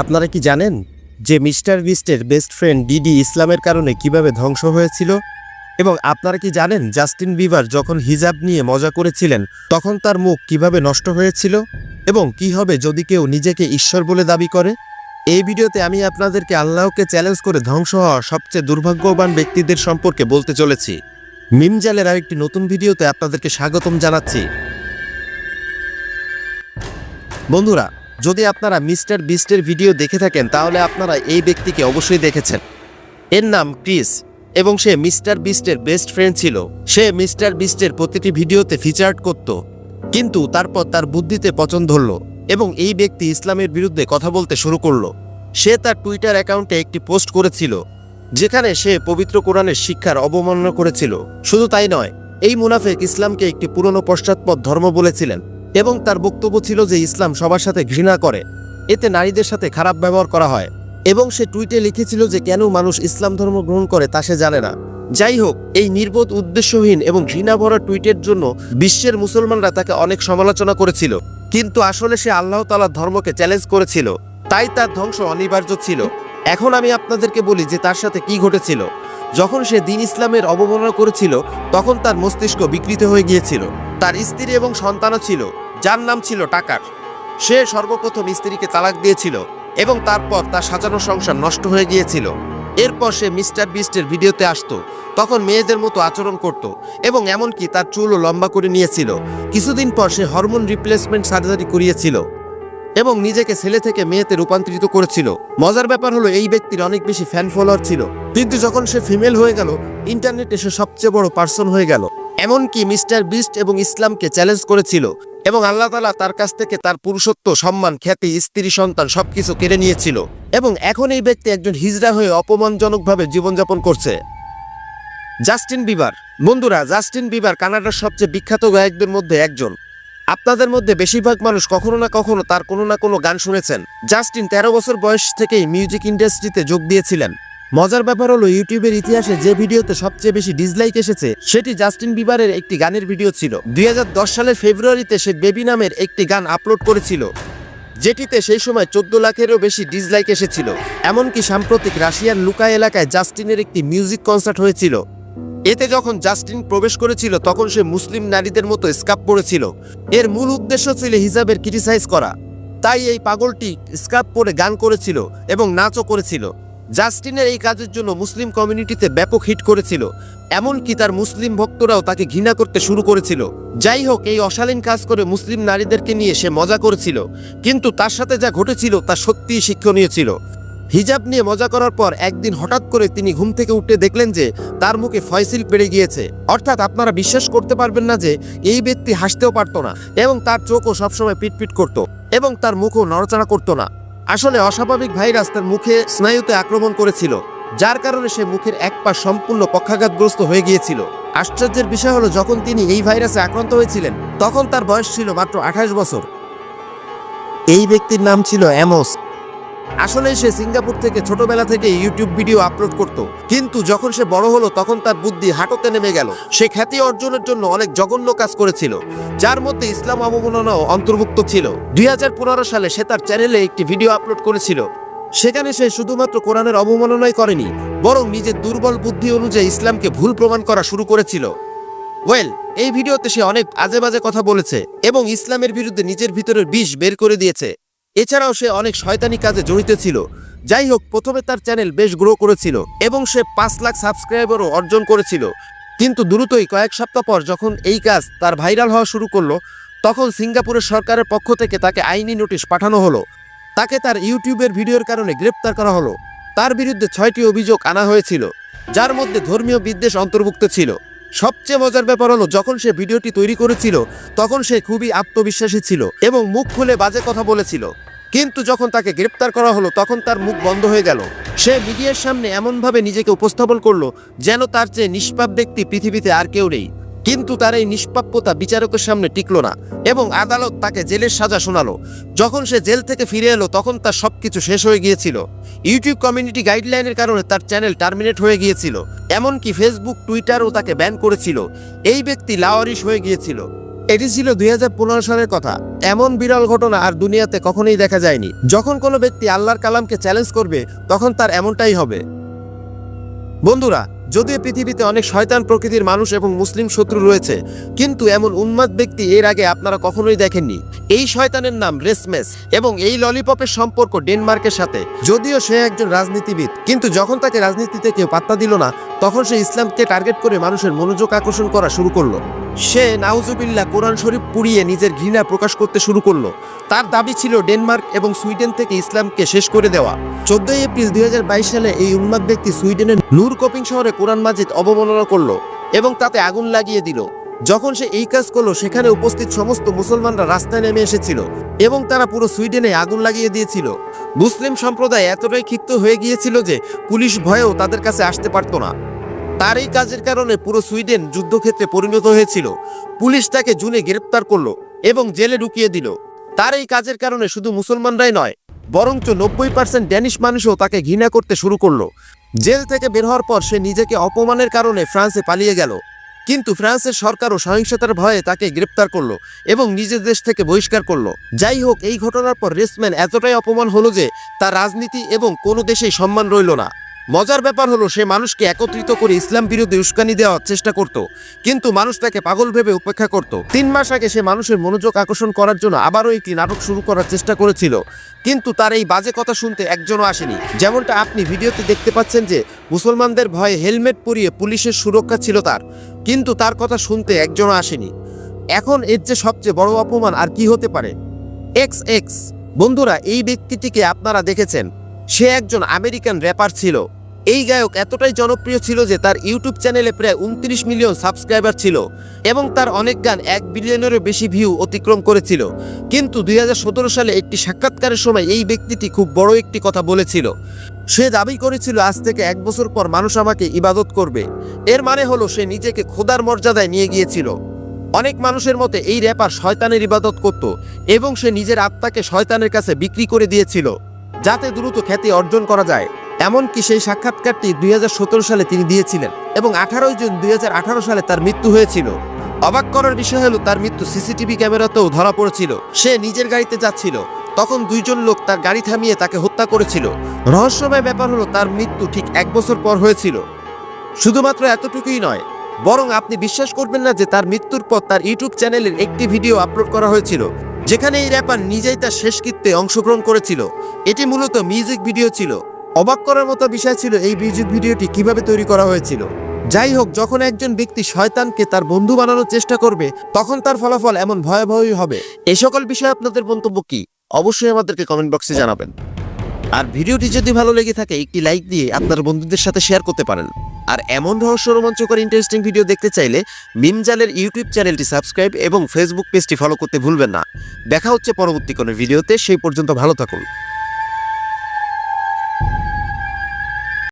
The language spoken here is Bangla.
আপনারা কি জানেন যে মিস্টার বিস্টের বেস্ট ফ্রেন্ড ডিডি ইসলামের কারণে কীভাবে ধ্বংস হয়েছিল? এবং আপনারা কি জানেন জাস্টিন বিবার যখন হিজাব নিয়ে মজা করেছিলেন, তখন তার মুখ কীভাবে নষ্ট হয়েছিল? এবং কি হবে যদি কেউ নিজেকে ঈশ্বর বলে দাবি করে? এই ভিডিওতে আমি আপনাদেরকে আল্লাহকে চ্যালেঞ্জ করে ধ্বংস হওয়া সবচেয়ে দুর্ভাগ্যবান ব্যক্তিদের সম্পর্কে বলতে চলেছি। মিমজালের আরেকটি নতুন ভিডিওতে আপনাদেরকে স্বাগতম জানাচ্ছি। বন্ধুরা যদি আপনারা মিস্টার বিস্টের ভিডিও দেখে থাকেন, তাহলে আপনারা এই ব্যক্তিকে অবশ্যই দেখেছেন। এর নাম ক্রিস, এবং সে মিস্টার বিস্টের বেস্ট ফ্রেন্ড ছিল। সে মিস্টার বিস্টের প্রতিটি ভিডিওতে ফিচার্ড করত, কিন্তু তারপর তার বুদ্ধিতে পছন্দ ধরল এবং এই ব্যক্তি ইসলামের বিরুদ্ধে কথা বলতে শুরু করল। সে তার টুইটার অ্যাকাউন্টে একটি পোস্ট করেছিল, যেখানে সে পবিত্র কোরআনের শিক্ষার অবমাননা করেছিল। শুধু তাই নয়, এই মুনাফেক ইসলামকে একটি পুরনো পশ্চাৎপদ ধর্ম বলেছিলেন। এবং তার বক্তব্য ছিল যে ইসলাম সবার সাথে ঘৃণা করে। এতে নারীদের সাথে খারাপ ব্যবহার করা হয়। এবং সে টুইটে লিখেছিল যে কেন মানুষ ইসলাম ধর্ম গ্রহণ করে তা সে জানে না। যাই হোক, এই নির্বোধ, উদ্দেশ্যহীন এবং ঘৃণা ভরা টুইটের জন্য বিশ্বের মুসলমানরা তাকে অনেক সমালোচনা করেছিল। কিন্তু আসলে সে আল্লাহ তালার ধর্মকে চ্যালেঞ্জ করেছিল। তাই তার ধ্বংস অনিবার্য ছিল। এখন আমি আপনাদেরকে বলি যে তার সাথে কি ঘটেছিল। যখন সে দিন ইসলামের অবমাননা করেছিল, তখন তার মস্তিষ্ক বিকৃত হয়ে গিয়েছিল। তার স্ত্রী এবং সন্তানও ছিল, যার নাম ছিল টাকার। সে সর্বপ্রথম স্ত্রীকে তালাক দিয়েছিল এবং তারপর তার সাজানো সংসার নষ্ট হয়ে গিয়েছিল। এরপর সে মিস্টার বিস্টের ভিডিওতে আসতো, তখন মেয়েদের মতো আচরণ করত এবং এমনকি তার চুলও লম্বা করে নিয়েছিল। কিছুদিন পর সে হরমোন রিপ্লেসমেন্ট সার্জারি করিয়েছিল। এবং নিজেকে ছেলে থেকে মেয়েতে রূপান্তরিত করেছিল। মজার ব্যাপার হলো, এই ব্যক্তির অনেক বেশি ফ্যান ফলোয়ার ছিল। কিন্তু যখন সে ফিমেল হয়ে গেল ইন্টারনেটে সে সবচেয়ে বড় পার্সন হয়ে গেল। এমনকি মিস্টার বিস্ট এবং ইসলামকে চ্যালেঞ্জ করেছিল এবং আল্লাহ তালা তার কাছ থেকে তার পুরুষত্ব, সম্মান, খ্যাতি, স্ত্রী, সন্তান সবকিছু কেড়ে নিয়েছিল। এবং এখন এই ব্যক্তি একজন হিজড়া হয়ে অপমানজনকভাবে জীবনযাপন করছে। Justin Bieber. বন্ধুরা, জাস্টিন বিবার কানাডার সবচেয়ে বিখ্যাত গায়কদের মধ্যে একজন। আপনাদের মধ্যে বেশিরভাগ মানুষ কখনো না কখনো তার কোনো না কোনো গান শুনেছেন। জাস্টিন তেরো বছর বয়স থেকেই মিউজিক ইন্ডাস্ট্রিতে যোগ দিয়েছিলেন। মজার ব্যাপার হলো ইউটিউবের ইতিহাসে যে ভিডিওতে সবচেয়ে বেশি ডিসলাইক এসেছে, সেটি জাস্টিন বিবারের একটি গানের ভিডিও ছিল। দুই হাজার দশ সালের ফেব্রুয়ারিতে সে বেবি নামের একটি গান আপলোড করেছিল, যেটিতে সেই সময় চোদ্দ লাখেরও বেশি ডিসলাইক এসেছিল। এমনকি সাম্প্রতিক রাশিয়ার লুকা এলাকায় জাস্টিনের একটি মিউজিক কনসার্ট হয়েছিল। এতে যখন জাস্টিন প্রবেশ করেছিল, তখন সে মুসলিম নারীদের মতো স্কাপ পরেছিল। এর মূল উদ্দেশ্য ছিল হিজাবের ক্রিটিসাইজ করা। তাই এই পাগলটি স্কাপ পরে গান করেছিল এবং নাচও করেছিল। জাস্টিনের এই কাজের জন্য মুসলিম কমিউনিটিতে ব্যাপক হিট করেছিল। এমনকি তার মুসলিম ভক্তরাও তাকে ঘৃণা করতে শুরু করেছিল। যাই হোক, এই অশালীন কাজ করে মুসলিম নারীদেরকে নিয়ে সে মজা করেছিল। কিন্তু তার সাথে যা ঘটেছিল, তা সত্যিই শিক্ষণীয় ছিল। হিজাব নিয়ে মজা করার পর একদিন হঠাৎ করে তিনি ঘুম থেকে উঠে দেখলেন যে তার মুখে ফয়সিল পেড়ে গিয়েছে। অর্থাৎ আপনারা বিশ্বাস করতে পারবেন না যে এই ব্যক্তি হাসতেও পারতো না এবং তার চোখও সবসময় পিটপিট করত এবং তার মুখও নড়াচড়া করতো না। আসলে অস্বাভাবিক ভাইরাস তার মুখে স্নায়ুতে আক্রমণ করেছিল, যার কারণে সে মুখের এক পা সম্পূর্ণ পক্ষাঘাতগ্রস্ত হয়ে গিয়েছিল। আশ্চর্যের বিষয় হলো, যখন তিনি এই ভাইরাসে আক্রান্ত হয়েছিলেন, তখন তার বয়স ছিল মাত্র আঠাশ বছর। এই ব্যক্তির নাম ছিল অ্যামোস। আসলে সে সিঙ্গাপুর থেকে ছোটবেলা থেকে ইউটিউব ভিডিও আপলোড করত। কিন্তু যখন সে বড় হলো, তখন তার বুদ্ধি হাঁটতে নেমে গেল। সে খ্যাতি অর্জনের জন্য অনেক জঘন্য কাজ করেছিল, যার মধ্যে ইসলাম অবমাননাও অন্তর্ভুক্ত ছিল। দুই হাজার পনেরো সালে সে তার চ্যানেলে একটি ভিডিও আপলোড করেছিল। সেখানে সে শুধুমাত্র কোরআনের অবমাননাই করেনি, বরং নিজের দুর্বল বুদ্ধি অনুযায়ী ইসলামকে ভুল প্রমাণ করা শুরু করেছিল। ওয়েল, এই ভিডিওতে সে অনেক আজে বাজে কথা বলেছে এবং ইসলামের বিরুদ্ধে নিজের ভিতরের বিষ বের করে দিয়েছে। এছাড়াও সে অনেক শয়তানি কাজে জড়িত ছিল। যাই হোক, প্রথমে তার চ্যানেল বেশ গ্রো করেছিল এবং সে পাঁচ লাখ সাবস্ক্রাইবারও অর্জন করেছিল। কিন্তু দ্রুতই কয়েক সপ্তাহ পর যখন এই কাজ তার ভাইরাল হওয়া শুরু করল, তখন সিঙ্গাপুরের সরকারের পক্ষ থেকে তাকে আইনি নোটিশ পাঠানো হলো। তাকে তার ইউটিউবের ভিডিওর কারণে গ্রেপ্তার করা হলো। তার বিরুদ্ধে ছয়টি অভিযোগ আনা হয়েছিল, যার মধ্যে ধর্মীয় বিদ্বেষ অন্তর্ভুক্ত ছিল। সবচেয়ে মজার ব্যাপার হলো, যখন সে ভিডিওটি তৈরি করেছিল, তখন সে খুবই আত্মবিশ্বাসী ছিল এবং মুখ খুলে বাজে কথা বলেছিল। কিন্তু যখন তাকে গ্রেপ্তার করা হলো, তখন তার মুখ বন্ধ হয়ে গেল। সে মিডিয়ার সামনে এমনভাবে নিজেকে উপস্থাপন করল, যেন তার চেয়ে নিষ্পাপ ব্যক্তি পৃথিবীতে আর কেউ নেই। কিন্তু তার এই নিষ্পাপ্যতা বিচারকের সামনে টিকল না এবং আদালত তাকে জেলের সাজা শোনালো। যখন সে জেল থেকে ফিরে এলো, তখন তার সবকিছু শেষ হয়ে গিয়েছিল। ইউটিউব কমিউনিটি গাইডলাইনের কারণে তার চ্যানেল টার্মিনেট হয়ে গিয়েছিল। এমনকি ফেসবুক, টুইটারও তাকে ব্যান করেছিল। এই ব্যক্তি লাওয়ারিশ হয়ে গিয়েছিল। এটি ছিল দুই হাজার পনেরো সালের কথা। এমন বিরল ঘটনা আর দুনিয়াতে কখনোই দেখা যায়নি। যখন কোনো ব্যক্তি আল্লাহর কালামকে চ্যালেঞ্জ করবে, তখন তার এমনটাই হবে। বন্ধুরা যদিও পৃথিবীতে অনেক শয়তান প্রকৃতির মানুষ এবং মুসলিম শত্রু রয়েছে, কিন্তু এমন উন্মাদ ব্যক্তি এর আগে আপনারা কখনোই দেখেননি। এই শয়তানের নাম রেসমেস এবং এই ললিপপের সম্পর্ক ডেনমার্কের সাথে। যদিও সে একজন রাজনীতিবিদ, কিন্তু যখন তাকে রাজনীতিতে কেউ পাত্তা দিল না, তখন সে ইসলামকে টার্গেট করে মানুষের মনোযোগ আকর্ষণ করা শুরু করল। সে নাউজুবিল্লাহ কোরআন শরীফ পুড়িয়ে নিজের ঘৃণা প্রকাশ করতে শুরু করল। তার দাবি ছিল ডেনমার্ক এবং সুইডেন থেকে ইসলামকে শেষ করে দেওয়া। চোদ্দই এপ্রিল দুই হাজার বাইশ সালে এই উন্মাদ ব্যক্তি সুইডেনের নূর কপিং শহরে কোরআন মাজিদ অবমাননা করল এবং তাতে আগুন লাগিয়ে দিল। যখন সে এই কাজ করল, সেখানে উপস্থিত সমস্ত মুসলমানরা রাস্তায় নেমে এসেছিল এবং তারা পুরো সুইডেনে আগুন লাগিয়ে দিয়েছিল। মুসলিম সম্প্রদায় এতটাই ক্ষিপ্ত হয়ে গিয়েছিল যে পুলিশ ভয়েও তাদের কাছে আসতে পারতো না। তার এই কাজের কারণে পুরো সুইডেন যুদ্ধক্ষেত্রে পরিণত হয়েছিল। পুলিশ তাকে জুনে গ্রেপ্তার করল এবং জেলে ঢুকিয়ে দিল। তার এই কাজের কারণে শুধু মুসলমানরাই নয় বরঞ্চ নব্বই পার্সেন্ট ড্যানিশ মানুষও তাকে ঘৃণা করতে শুরু করল। জেল থেকে বের হওয়ার পর সে নিজেকে অপমানের কারণে ফ্রান্সে পালিয়ে গেল। কিন্তু ফ্রান্সের সরকারও সহিংসতার ভয়ে তাকে গ্রেপ্তার করল এবং নিজের দেশ থেকে বহিষ্কার করল। যাই হোক, এই ঘটনার পর রেসম্যান এতটাই অপমান হলো যে তার রাজনীতি এবং কোনো দেশেই সম্মান রইল না। মজার ব্যাপার হলো সে মানুষকে একত্রিত করে ইসলাম বিরোধী উস্কানি দেওয়ার চেষ্টা করত, কিন্তু মানুষ তাকে পাগল ভেবে উপেক্ষা করত। তিন মাস আগে সে মানুষের মনোযোগ আকর্ষণ করার জন্য আবারও একটি নাটক শুরু করার চেষ্টা করেছিল, কিন্তু তার এই বাজে কথা শুনতে একজনও আসেনি। যেমনটা আপনি ভিডিওতে দেখতে পাচ্ছেন যে, মুসলমানদের ভয়ে হেলমেট পরিয়ে পুলিশের সুরক্ষা ছিল তার, কিন্তু তার কথা শুনতে একজনও আসেনি। এখন এর যে সবচেয়ে বড় অপমান আর কি হতে পারে? X X. বন্ধুরা, এই ব্যক্তিটিকে আপনারা দেখেছেন। সে একজন আমেরিকান র্যাপার ছিল। এই গায়ক এতটাই জনপ্রিয় ছিল যে তার ইউটিউব চ্যানেলে প্রায় উনত্রিশ মিলিয়ন সাবস্ক্রাইবার ছিল এবং তার অনেক গান এক বিলিয়নেরও বেশি ভিউ অতিক্রম করেছিল। কিন্তু দুই হাজার সতেরো সালে একটি সাক্ষাৎকারের সময় এই ব্যক্তিটি খুব বড় একটি কথা বলেছিল। সে দাবি করেছিল, আজ থেকে এক বছর পর মানুষ আমাকে ইবাদত করবে। এর মানে হলো, সে নিজেকে খোদার মর্যাদায় নিয়ে গিয়েছিল। অনেক মানুষের মতে এই র্যাপার শয়তানের ইবাদত করত এবং সে নিজের আত্মাকে শয়তানের কাছে বিক্রি করে দিয়েছিল, যাতে দ্রুত খ্যাতি অর্জন করা যায়। এমনকি সেই সাক্ষাৎকারটি দুই হাজার সতেরো সালে তিনি দিয়েছিলেন এবং আঠারোই জুন দুই হাজার আঠারো সালে তার মৃত্যু হয়েছিল। অবাক করার বিষয় হলো, তার মৃত্যু সিসিটিভি ক্যামেরাতেও ধরা পড়েছিল। সে নিজের গাড়িতে যাচ্ছিল। তখন দুইজন লোক তার গাড়ি থামিয়ে তাকে হত্যা করেছিল। রহস্যময় ব্যাপার হলো, তার মৃত্যু ঠিক এক বছর পর হয়েছিল। শুধুমাত্র এতটুকুই নয়, বরং আপনি বিশ্বাস করবেন না যে তার মৃত্যুর পর তার ইউটিউব চ্যানেলের একটি ভিডিও আপলোড করা হয়েছিল, যেখানে এই র্যাপার নিজেই তার শেষকৃত্যে অংশগ্রহণ করেছিল। এটি মূলত মিউজিক ভিডিও ছিল। অবাক করার মতো বিষয় ছিল এই মিউজিক ভিডিওটি কীভাবে তৈরি করা হয়েছিল। যাই হোক, যখন একজন ব্যক্তি শয়তানকে তার বন্ধু বানানোর চেষ্টা করবে, তখন তার ফলাফল এমন ভয়াবহই হবে। এ সকল বিষয়ে আপনাদের মন্তব্য কি? অবশ্যই আমাদেরকে কমেন্ট বক্সে জানাবেন। আর ভিডিওটি যদি ভালো লেগে থাকে, একটি লাইক দিয়ে আপনার বন্ধুদের সাথে শেয়ার করতে পারেন। আর এমন রহস্য রোমাঞ্চকর ইন্টারেস্টিং ভিডিও দেখতে চাইলে মিমজালের ইউটিউব চ্যানেলটি সাবস্ক্রাইব এবং ফেসবুক পেজটি ফলো করতে ভুলবেন না। দেখা হচ্ছে পরবর্তী কোনো ভিডিওতে, সেই পর্যন্ত ভালো থাকুন।